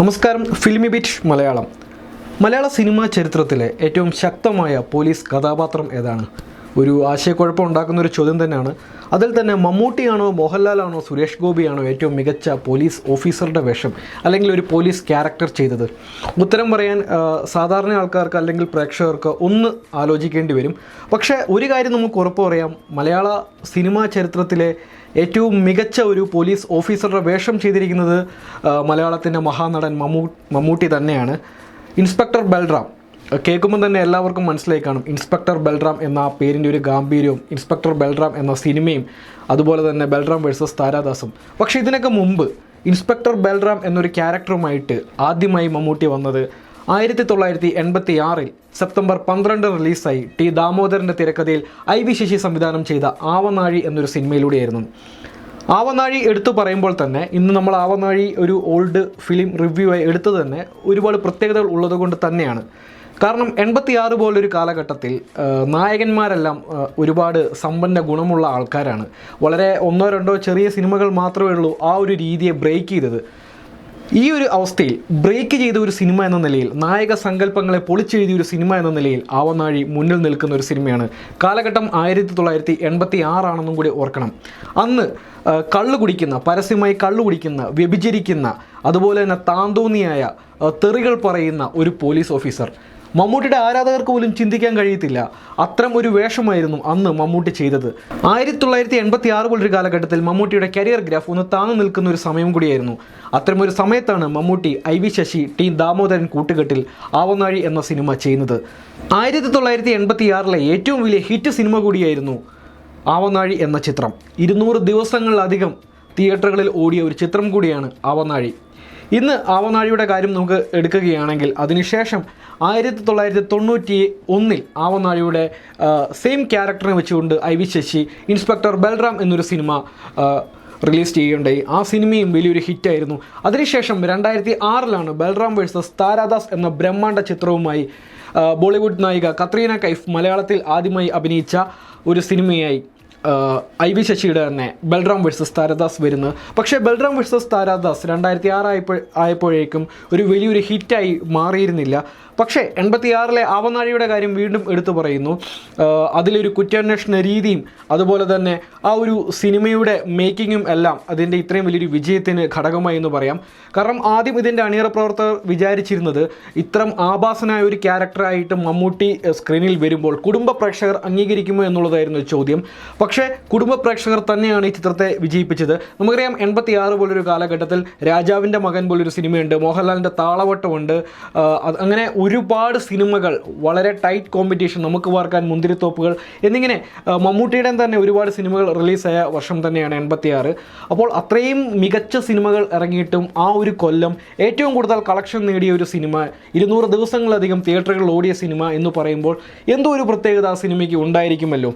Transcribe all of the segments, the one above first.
നമസ്കാരം ഫിലിമി ബിറ്റ് മലയാളം. മലയാള സിനിമാ ചരിത്രത്തിലെ ഏറ്റവും ശക്തമായ പോലീസ് കഥാപാത്രം ഏതാണ്? ഒരു ആശയക്കുഴപ്പം ഉണ്ടാക്കുന്ന ഒരു ചോദ്യം തന്നെയാണ്. അതിൽ തന്നെ മമ്മൂട്ടിയാണോ മോഹൻലാലാണോ സുരേഷ് ഗോപിയാണോ ഏറ്റവും മികച്ച പോലീസ് ഓഫീസറുടെ വേഷം അല്ലെങ്കിൽ ഒരു പോലീസ് ക്യാരക്ടർ ചെയ്തത്? ഉത്തരം പറയാൻ സാധാരണ ആൾക്കാർക്ക് അല്ലെങ്കിൽ പ്രേക്ഷകർക്ക് ഒന്ന് ആലോചിക്കേണ്ടി വരും. പക്ഷേ ഒരു കാര്യം നമുക്ക് ഉറപ്പ് പറയാം. മലയാള സിനിമാ ചരിത്രത്തിലെ ഏറ്റവും മികച്ച ഒരു പോലീസ് ഓഫീസറുടെ വേഷം ചെയ്തിരിക്കുന്നത് മലയാളത്തിന്റെ മഹാനടൻ മമ്മൂ മമ്മൂട്ടി തന്നെയാണ്. ഇൻസ്പെക്ടർ ബൽറാം. കേൾക്കുമ്പോൾ തന്നെ എല്ലാവർക്കും മനസ്സിലായി കാണും. ഇൻസ്പെക്ടർ ബൽറാം എന്ന പേരിന്റെ ഒരു ഗാംഭീര്യവും ഇൻസ്പെക്ടർ ബൽറാം എന്ന സിനിമയും അതുപോലെ തന്നെ ബൽറാം വേഴ്സസ് താരാദാസും. പക്ഷേ ഇതിനൊക്കെ മുമ്പ് ഇൻസ്പെക്ടർ ബൽറാം എന്നൊരു ക്യാരക്ടറുമായിട്ട് ആദ്യമായി മമ്മൂട്ടി വന്നത് ആയിരത്തി തൊള്ളായിരത്തി എൺപത്തി ആറിൽ സെപ്റ്റംബർ പന്ത്രണ്ട് റിലീസായി ടി ദാമോദരന്റെ തിരക്കഥയിൽ ഐ വി ശശി സംവിധാനം ചെയ്ത ആവനാഴി എന്നൊരു സിനിമയിലൂടെയായിരുന്നു. ആവനാഴി എടുത്തു പറയുമ്പോൾ തന്നെ ഇന്ന് നമ്മൾ ആവനാഴി ഒരു ഓൾഡ് ഫിലിം റിവ്യൂ ആയി എടുത്തു തന്നെ ഒരുപാട് പ്രത്യേകതകൾ ഉള്ളതുകൊണ്ട് തന്നെയാണ്. കാരണം എൺപത്തി ആറ് പോലൊരു കാലഘട്ടത്തിൽ നായകന്മാരെല്ലാം ഒരുപാട് സമ്പന്ന ഗുണമുള്ള ആൾക്കാരാണ്. വളരെ ഒന്നോ രണ്ടോ ചെറിയ സിനിമകൾ മാത്രമേ ഉള്ളൂ ആ ഒരു രീതിയെ ബ്രേക്ക് ചെയ്തത്. ഈ ഒരു അവസ്ഥയിൽ ബ്രേക്ക് ചെയ്ത ഒരു സിനിമ എന്ന നിലയിൽ നായക സങ്കല്പങ്ങളെ പൊളിച്ചെഴുതിയ ഒരു സിനിമ എന്ന നിലയിൽ ആവനാഴി മുന്നിൽ നിൽക്കുന്ന ഒരു സിനിമയാണ് കാലഘട്ടം ആയിരത്തി തൊള്ളായിരത്തി എൺപത്തി ആറാണെന്നും കൂടി ഓർക്കണം. അന്ന് കള്ളു കുടിക്കുന്ന പരസ്യമായി കള്ളു കുടിക്കുന്ന വ്യഭിചരിക്കുന്ന അതുപോലെ തന്നെ താന്തോന്നിയായ തെറികൾ പറയുന്ന ഒരു പോലീസ് ഓഫീസർ. മമ്മൂട്ടിയുടെ ആരാധകർക്ക് പോലും ചിന്തിക്കാൻ കഴിയത്തില്ല. അത്തരം ഒരു വേഷമായിരുന്നു അന്ന് മമ്മൂട്ടി ചെയ്തത്. ആയിരത്തി തൊള്ളായിരത്തി എൺപത്തി ആറ് പോലൊരു കാലഘട്ടത്തിൽ മമ്മൂട്ടിയുടെ കരിയർ ഗ്രാഫ് ഒന്ന് താങ്ങു നിൽക്കുന്ന ഒരു സമയം കൂടിയായിരുന്നു. അത്തരം ഒരു സമയത്താണ് Mammootty I V Sasi T Damodaran കൂട്ടുകെട്ടിൽ ആവനാഴി എന്ന സിനിമ ചെയ്യുന്നത്. ആയിരത്തി തൊള്ളായിരത്തി എൺപത്തി ആറിലെ ഏറ്റവും വലിയ ഹിറ്റ് സിനിമ കൂടിയായിരുന്നു ആവനാഴി എന്ന ചിത്രം. ഇരുന്നൂറ് ദിവസങ്ങളിലധികം തിയേറ്ററുകളിൽ ഓടിയ ഒരു ചിത്രം കൂടിയാണ് ആവനാഴി. ഇന്ന് ആവനാഴിയുടെ കാര്യം നമുക്ക് എടുക്കുകയാണെങ്കിൽ അതിനുശേഷം ആയിരത്തി തൊള്ളായിരത്തി തൊണ്ണൂറ്റി ഒന്നിൽ ആവനാഴിയുടെ സെയിം ക്യാരക്ടറിനെ വെച്ചുകൊണ്ട് I V Sasi inspector Balram എന്നൊരു സിനിമ റിലീസ് ചെയ്യുകയുണ്ടായി. ആ സിനിമയും വലിയൊരു ഹിറ്റായിരുന്നു. അതിനുശേഷം രണ്ടായിരത്തി ആറിലാണ് ബൽറാം വേഴ്സസ് താരാദാസ് എന്ന ബ്രഹ്മാണ്ഡ ചിത്രവുമായി ബോളിവുഡ് നായിക കത്രീന കൈഫ് മലയാളത്തിൽ ആദ്യമായി അഭിനയിച്ച ഒരു സിനിമയായി. ഐ വി ശശിയുടെ തന്നെ ബൽറാം വേഴ്സസ് താരാദാസ് വരുന്നു. പക്ഷേ ബൽറാം വേഴ്സസ് താരാദാസ് രണ്ടായിരത്തി ആറായപ്പോൾ ആയപ്പോഴേക്കും ഒരു വലിയൊരു ഹിറ്റായി മാറിയിരുന്നില്ല. പക്ഷേ എൺപത്തിയാറിലെ ആവനാഴിയുടെ കാര്യം വീണ്ടും എടുത്തു പറയുന്നു. അതിലൊരു കുറ്റാന്വേഷണ രീതിയും അതുപോലെ തന്നെ ആ ഒരു സിനിമയുടെ മേക്കിങ്ങും എല്ലാം അതിന്റെ ഇത്രയും വലിയൊരു വിജയത്തിന് ഘടകമായി എന്ന് പറയാം. കാരണം ആദ്യം ഇതിന്റെ അണിയറ പ്രവർത്തകർ വിചാരിച്ചിരുന്നത് ഇത്തരം ആഭാസനായ ഒരു ക്യാരക്ടറായിട്ട് മമ്മൂട്ടി സ്ക്രീനിൽ വരുമ്പോൾ കുടുംബ പ്രേക്ഷകർ അംഗീകരിക്കുമോ എന്നുള്ളതായിരുന്നു ചോദ്യം. പക്ഷേ കുടുംബ പ്രേക്ഷകർ തന്നെയാണ് ഈ ചിത്രത്തെ വിജയിപ്പിച്ചത്. നമുക്കറിയാം എൺപത്തി ആറ് പോലൊരു കാലഘട്ടത്തിൽ രാജാവിന്റെ മകൻ പോലൊരു സിനിമയുണ്ട് മോഹൻലാലിന്റെ താളവട്ടമുണ്ട്. അങ്ങനെ ഒരുപാട് സിനിമകൾ വളരെ ടൈറ്റ് കോമ്പറ്റീഷൻ നമുക്ക് വാർക്കാൻ മുന്തിരിത്തോപ്പുകൾ എന്നിങ്ങനെ മമ്മൂട്ടിയുടെ തന്നെ ഒരുപാട് സിനിമകൾ റിലീസായ വർഷം തന്നെയാണ് എൺപത്തി ആറ് അപ്പോൾ അത്രയും മികച്ച സിനിമകൾ ഇറങ്ങിയിട്ടും ആ ഒരു കൊല്ലം ഏറ്റവും കൂടുതൽ കളക്ഷൻ നേടിയ ഒരു സിനിമ ഇരുന്നൂറ് ദിവസങ്ങളധികം തിയേറ്ററുകളിൽ ഓടിയ സിനിമ എന്ന് പറയുമ്പോൾ എന്തോ ഒരു പ്രത്യേകത ആ സിനിമയ്ക്ക് ഉണ്ടായിരിക്കുമല്ലോ.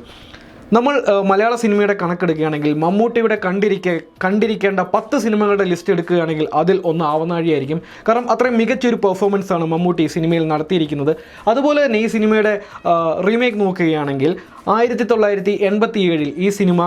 നമ്മൾ മലയാള സിനിമയുടെ കണക്കെടുക്കുകയാണെങ്കിൽ മമ്മൂട്ടിയുടെ കണ്ടിരിക്കെ കണ്ടിരിക്കേണ്ട പത്ത് സിനിമകളുടെ ലിസ്റ്റ് എടുക്കുകയാണെങ്കിൽ അതിൽ ഒന്ന് ആവനാഴിയായിരിക്കും. കാരണം അത്രയും മികച്ചൊരു പെർഫോമൻസ് ആണ് മമ്മൂട്ടി സിനിമയിൽ നടത്തിയിരിക്കുന്നത്. അതുപോലെ തന്നെ ഈ സിനിമയുടെ റീമേക്ക് നോക്കുകയാണെങ്കിൽ ആയിരത്തി തൊള്ളായിരത്തി എൺപത്തി ഏഴിൽ ഈ സിനിമ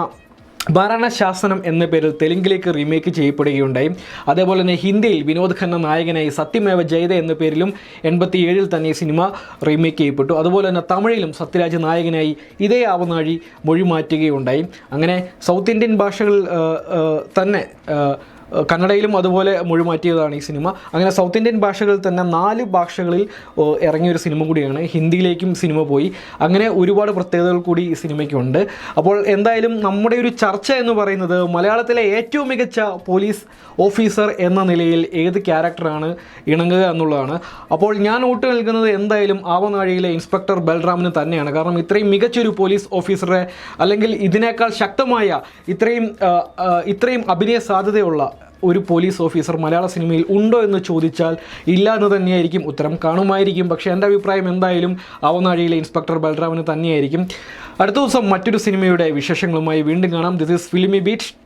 ഭരണശാസനം എന്ന പേരിൽ തെലുങ്കിലേക്ക് റീമേക്ക് ചെയ്യപ്പെടുകയുണ്ടായി. അതേപോലെ തന്നെ ഹിന്ദിയിൽ വിനോദ് ഖന്ന നായകനായി സത്യമേവ ജയത എന്ന പേരിലും എൺപത്തി ഏഴിൽ തന്നെ സിനിമ റീമേക്ക് ചെയ്യപ്പെട്ടു. അതുപോലെ തന്നെ തമിഴിലും സത്യരാജ് നായകനായി ഇതേ ആവനാഴി മൊഴി മാറ്റുകയുണ്ടായി അങ്ങനെ സൗത്ത് ഇന്ത്യൻ ഭാഷകളിൽ തന്നെ കന്നഡയിലും അതുപോലെ മൊഴി മാറ്റിയതാണ് ഈ സിനിമ. അങ്ങനെ സൗത്ത് ഇന്ത്യൻ ഭാഷകളിൽ തന്നെ നാല് ഭാഷകളിൽ ഇറങ്ങിയൊരു സിനിമ കൂടിയാണ്. ഹിന്ദിയിലേക്കും സിനിമ പോയി. അങ്ങനെ ഒരുപാട് പ്രത്യേകതകൾ കൂടി ഈ സിനിമയ്ക്കുണ്ട്. അപ്പോൾ എന്തായാലും നമ്മുടെ ഒരു ചർച്ച എന്ന് പറയുന്നത് മലയാളത്തിലെ ഏറ്റവും മികച്ച പോലീസ് ഓഫീസർ എന്ന നിലയിൽ ഏത് ക്യാരക്ടറാണ് ഇണങ്ങുക എന്നുള്ളതാണ്. അപ്പോൾ ഞാൻ ഊട്ട് നൽകുന്നത് എന്തായാലും ആവനാഴിയിലെ ഇൻസ്പെക്ടർ ബൽറാമിന് തന്നെയാണ്. കാരണം ഇത്രയും മികച്ചൊരു പോലീസ് ഓഫീസറെ അല്ലെങ്കിൽ ഇതിനേക്കാൾ ശക്തമായ ഇത്രയും ഇത്രയും അഭിനയ സാധ്യതയുള്ള ഒരു പോലീസ് ഓഫീസർ മലയാള സിനിമയിൽ ഉണ്ടോ എന്ന് ചോദിച്ചാൽ ഇല്ല എന്ന് തന്നെയായിരിക്കും ഉത്തരം കാണുമായിരിക്കും. പക്ഷേ എന്റെ അഭിപ്രായം എന്തായാലും അവനാഴിയിലെ ഇൻസ്പെക്ടർ ബൽറാമിന് തന്നെയായിരിക്കും. അടുത്ത ദിവസം മറ്റൊരു സിനിമയുടെ വിശേഷങ്ങളുമായി വീണ്ടും കാണാം. This is filmi beat